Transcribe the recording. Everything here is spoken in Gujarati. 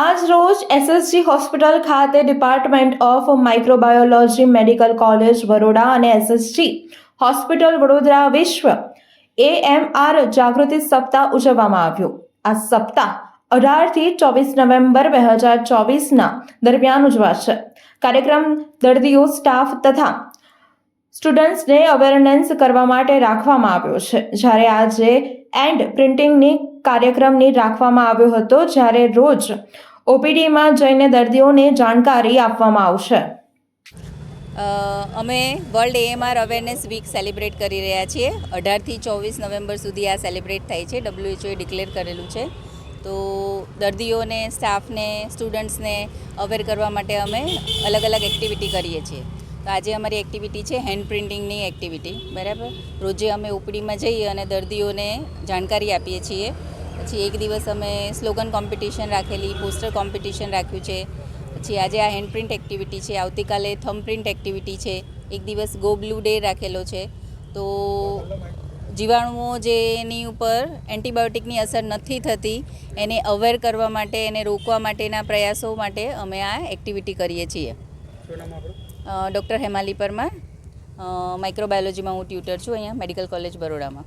આજ રોજ એસએસજી હોસ્પિટલ ખાતે department of microbiology medical college Vadodara અને એસએસજી હોસ્પિટલ વડોદરા વિશ્વ એએમઆર જાગૃતિ સપ્તાહ ઉજવવામાં આવ્યો. આ સપ્તાહ અઢારથી ચોવીસ નવેમ્બર બે હજાર ચોવીસના દરમિયાન ઉજવાશે. કાર્યક્રમ દર્દીઓ, સ્ટાફ તથા સ્ટુડન્ટ્સને અવેરનેસ કરવા માટે રાખવામાં આવ્યો છે. જ્યારે આજે એન્ડ પ્રિન્ટિંગની કાર્યક્રમની રાખવામાં આવ્યો હતો, જ્યારે રોજ ઓપીડીમાં જઈને દર્દીઓને જાણકારી આપવામાં આવશે. અમે world AMR awareness week celebrate કરી રહ્યા છીએ. અઢારથી ચોવીસ નવેમ્બર સુધી આ સેલિબ્રેટ થાય છે. ડબ્લ્યુએચઓએ ડિક્લેર કરેલું છે. તો દર્દીઓને, સ્ટાફને, સ્ટુડન્ટ્સને અવેર કરવા માટે અમે અલગ અલગ એક્ટિવિટી કરીએ છીએ. તો આજે અમારી એક્ટિવિટી છે હેન્ડ પ્રિન્ટિંગની એક્ટિવિટી. બરાબર? રોજે અમે ઉપડીમાં જઈએ અને દર્દીઓને જાણકારી આપીએ છીએ. પછી એક દિવસ અમે સ્લોગન કોમ્પિટિશન રાખેલી પોસ્ટર કોમ્પિટિશન રાખ્યું છે. પછી આજે આ હેન્ડપ્રિન્ટ એક્ટિવિટી છે આવતીકાલે થમપ્રિન્ટ એક્ટિવિટી છે. એક દિવસ ગો બ્લુ ડે રાખેલો છે. તો જીવાણુઓ જે એની ઉપર એન્ટીબાયોટિકની અસર નથી થતી એને અવેર કરવા માટે એને રોકવા માટેના પ્રયાસો માટે અમે આ એક્ટિવિટી કરીએ છીએ. ડૉક્ટર હેમાલી પરમાર. માઇક્રોબાયોલોજીમાં હું ટ્યુટર છું અહીંયા મેડિકલ કોલેજ બરોડામાં.